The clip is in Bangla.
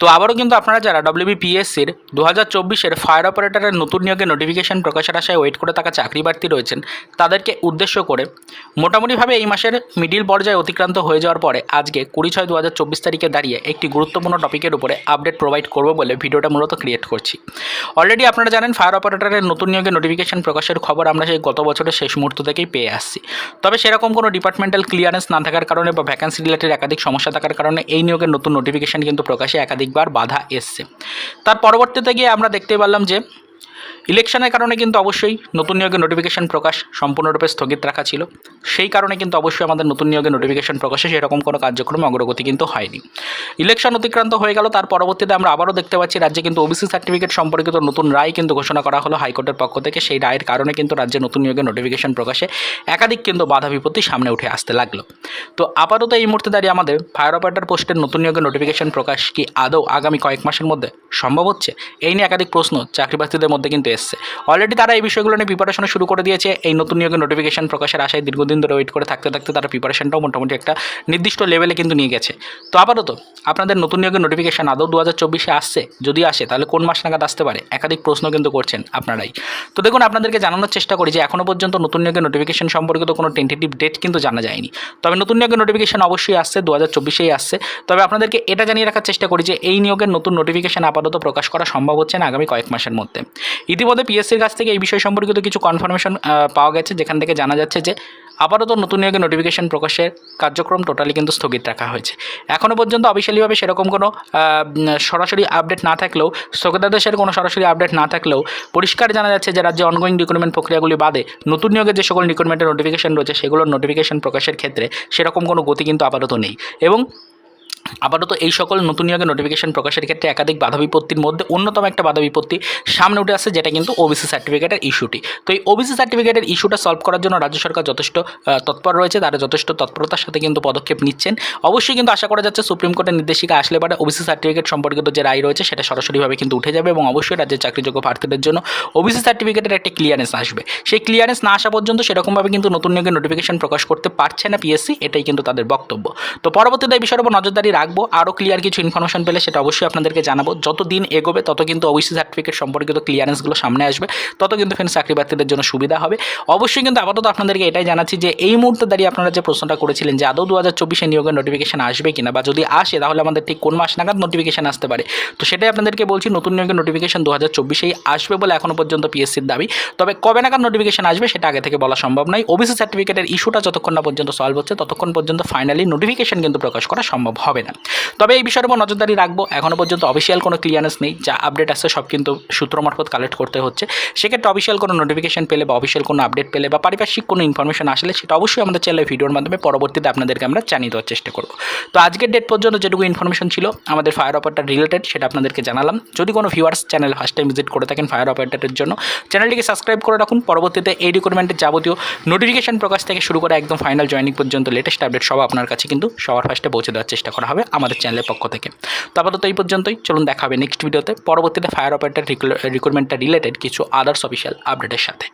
তো আবারও কিন্তু আপনারা যারা ডব্লিউবিপিএসসির দু হাজার চব্বিশের ফায়ার অপারেটরের নতুন নিয়োগে নোটিফিকেশন প্রকাশের আশায় ওয়েট করে থাকা চাকরি প্রার্থী রয়েছেন, তাদেরকে উদ্দেশ্য করে মোটামুটিভাবে এই মাসের মিডিল পর্যায়ে অতিক্রান্ত হয়ে যাওয়ার পরে আজকে কুড়ি ছয় দু হাজার চব্বিশ তারিখে দাঁড়িয়ে একটি গুরুত্বপূর্ণ টপিকের উপরে আপডেট প্রোভাইড করব বলে ভিডিওটা মূলত ক্রিয়েট করছি। অলরেডি আপনারা জানেন ফায়ার অপারেটরের নতুন নিয়োগে নোটিফিকেশন প্রকাশের খবর আমরা সেই গত বছরের শেষ মুহূর্ত থেকেই পেয়ে আসছি। তবে সেরকম কোনো ডিপার্টমেন্টাল ক্লিয়ারেন্স না থাকার কারণে বা ভ্যাকান্সি রিলেটেড একাধিক সমস্যা থাকার কারণে এই নিয়োগের নতুন নোটিফিকেশন কিন্তু প্রকাশে একাধিকবার বাধা এসছে। তার পরবর্তীতে গিয়ে আমরা দেখতে পারলাম যে ইলেকশনের কারণে কিন্তু অবশ্যই নতুন নিয়োগের নোটিফিকেশন প্রকাশ সম্পূর্ণরূপে স্থগিত রাখা ছিল। সেই কারণে কিন্তু অবশ্যই আমাদের নতুন নিয়োগের নোটিফিকেশন প্রকাশে সেরকম কোনো কার্যক্রমে অগ্রগতি কিন্তু হয়নি। ইলেকশন অতিক্রান্ত হয়ে গেল, তার পরবর্তীতে আমরা আবারও দেখতে পাচ্ছি রাজ্যে কিন্তু ওবিসি সার্টিফিকেট সম্পর্কিত নতুন রায় কিন্তু ঘোষণা করা হলো হাইকোর্টের পক্ষ থেকে। সেই রায়ের কারণে কিন্তু রাজ্যে নতুন নিয়োগের নোটিফিকেশন প্রকাশে একাধিক কিন্তু বাধা বিপত্তি সামনে উঠে আসতে লাগল। তো আপাতত এই মুহূর্তে দাঁড়িয়ে আমাদের ফায়ার অপারেটর পোস্টের নতুন নিয়োগের নোটিফিকেশন প্রকাশ কি আদৌ আগামী কয়েক মাসের মধ্যে সম্ভব হচ্ছে? এই নিয়ে একাধিক প্রশ্ন চাকরি প্রার্থীদের মধ্যে কিন্তু এসছে। অলরেডি তারা এই বিষয়গুলো নিয়ে প্রিপারেশন শুরু করে দিয়েছে। এই নতুন নিয়োগের নোটিফিকেশন প্রকাশের আশায় দীর্ঘদিন ধরে ওয়েট করে থাকতে থাকতে তারা প্রিপারেশনটাও মোটামুটি একটা নির্দিষ্ট লেভেলে কিন্তু নিয়ে গেছে। তো আপাতত আপনাদের নতুন নিয়োগের নোটিফিকেশন আদৌ দু হাজার চব্বিশে আসছে? যদি আসে, তাহলে কোন মাস নাগাদ আসতে পারে? একাধিক প্রশ্ন কিন্তু করছেন আপনারাই। তো দেখুন, আপনাদেরকে জানানোর চেষ্টা করি যে এখনও পর্যন্ত নতুন নিয়োগের নোটিফিকেশন সম্পর্কিত কোনো টেন্টেটিভ ডেট কিন্তু জানা যায়নি। তবে নতুন নিয়োগের নোটিফিকেশন অবশ্যই আসছে দু হাজার চব্বিশেই আসছে। তবে আপনাদেরকে এটা জানিয়ে রাখার চেষ্টা করি যে এই নিয়োগের নতুন নোটিফিকেশন আপাতত প্রকাশ করা সম্ভব হচ্ছে না আগামী কয়েক মাসের মধ্যে। ইতিমধ্যে পিএসসির কাছ থেকে এই বিষয় সম্পর্কিত কিছু কনফার্মেশন পাওয়া গেছে, যেখান থেকে জানা যাচ্ছে যে আপাতত নতুন নিয়োগের নোটিফিকেশন প্রকাশের কার্যক্রম টোটালি কিন্তু স্থগিত রাখা হয়েছে। এখনও পর্যন্ত অফিসিয়ালিভাবে সেরকম কোনো সরাসরি আপডেট না থাকলেও স্থগিতাদেশের কোনো সরাসরি আপডেট না থাকলেও পরিষ্কার জানা যাচ্ছে যে রাজ্যে অনগোয়িং রিক্রুটমেন্ট প্রক্রিয়াগুলি বাদে নতুন নিয়োগের যে সকল রিক্রুটমেন্টের নোটিফিকেশন রয়েছে, সেগুলোর নোটিফিকেশন প্রকাশের ক্ষেত্রে সেরকম কোনো গতি কিন্তু আপাতত নেই। এবং আপাতত এই সকল নতুন নিয়োগের নোটিফিকেশন প্রকাশের ক্ষেত্রে একাধিক বাধা বিপত্তির মধ্যে অন্যতম একটা বাধা বিপত্তি সামনে উঠে আসছে, যেটা কিন্তু ওবিসি সার্টিফিকেটের ইস্যুটি তো এই ওবিসি সার্টিফিকেটের ইস্যুটা সলভ করার জন্য রাজ্য সরকার যথেষ্ট তৎপর রয়েছে, তারা যথেষ্ট তৎপরতার সাথে কিন্তু পদক্ষেপ নিচ্ছেন। অবশ্যই কিন্তু আশা করা যাচ্ছে সুপ্রিম কোর্টের নির্দেশিকা আসলে পরে ওবিসি সার্টিফিকেট সম্পর্কিত যে রায় রয়েছে, সেটা সরাসরিভাবে কিন্তু উঠে যাবে এবং অবশ্যই রাজ্যের চাকরিযোগ্য প্রার্থীদের জন্য ওবিসি সার্টিফিকেটের একটা ক্লিয়ারেন্স আসবে। সেই ক্লিয়ারেন্স না আসা পর্যন্ত সেরকমভাবে কিন্তু নতুন নিয়োগের নোটিফিকেশন প্রকাশ করতে পারছে না পিএসসি এটাই কিন্তু তাদের বক্তব্য। তো পরবর্তীতে এই বিষয়ের উপর নজরদারি রাখব। আরও ক্লিয়ার কিছু ইনফরমেশন পেলে সেটা অবশ্যই আপনাদেরকে জানাব। যত দিন এগোবে, তত কিন্তু ওবিসি সার্টিফিকেট সম্পর্কিত ক্লিয়ারেন্সগুলো সামনে আসবে। তত কিন্তু ফ্রেন্ড চাকরি প্রার্থীদের জন্য সুবিধা হবে। অবশ্যই কিন্তু আপাতত আপনাদেরকে এটাই জানাচ্ছি যে, এই মুহূর্তে দাঁড়িয়ে আপনারা যে প্রশ্নটা করেছিলেন যে, আদৌ দু হাজার চব্বিশে নিয়োগের নোটিফিকেশন আসবে কিনা বা যদি আসে, তাহলে আমাদের ঠিক কোন মাস নাগাদ নোটিফিকেশন আসতে পারে? তো সেটাই আপনাদেরকে বলছি, নতুন নিয়োগের নোটিফিকেশন দু হাজার চব্বিশেই আসবে বলে এখনও পর্যন্ত পিএসসির দাবি। তবে কবে নাগাদ নোটিফিকেশন আসবে সেটা আগে থেকে বলা সম্ভব নয়। ওবিসি সার্টিফিকেটের ইস্যুটা যতক্ষণ না পর্যন্ত সলভ হচ্ছে, ততক্ষণ পর্যন্ত ফাইনালি নোটিফিকেশন কিন্তু প্রকাশ করা সম্ভব হবে না। তবে এই বিষয়ের উপর নজরদারি রাখব। এখনও পর্যন্ত অফিসিয়াল কোনো ক্লিয়ারেন্স নেই। যা আপডেট আসছে সব কিন্তু সূত্র মারফত কালেক্ট করতে হচ্ছে। সেক্ষেত্রে অফিসিয়াল কোনো নোটিফিকেশন পেলে বা অফিসিয়াল কোনো আপডেট পেলে বা পারিপার্শ্বিক কোনো ইনফরমেশন আসলে সেটা অবশ্যই আমাদের চ্যানেলে ভিডিওর মাধ্যমে পরবর্তীতে আপনাদেরকে আমরা জানিয়ে দেওয়ার চেষ্টা করব। তো আজকের ডেট পর্যন্ত যেটুকু ইনফরমেশন ছিল, আমাদের ফায়ার অপারেটার রিলেটেড সেটা আপনাদেরকে জানালাম। যদি কোনো viewers channel first time visit করে থাকেন ফায়ার অপারেটারের জন্য চ্যানেলটিকে সাবস্ক্রাইব করে রাখুন। পরবর্তীতে এই রিক্রুটমেন্টের যাবতীয় নোটিফিকেশন প্রকাশ থেকে শুরু করে একদম ফাইনাল জয়েনিং পর্যন্ত লেটেস্ট আপডেট সব আপনার কাছে কিন্তু সবার ফার্স্টে পৌঁছে দেওয়ার চেষ্টা করা হবে আমাদের চ্যানেলের পক্ষ থেকে। তো আপাতত এই পর্যন্তই। চলুন দেখা হবে নেক্সট ভিডিওতে পরবর্তীতে ফায়ার অপারেটার রিক্রুটমেন্টটা রিলেটেড কিছু আদার্স অফিসিয়াল আপডেটের সাথে।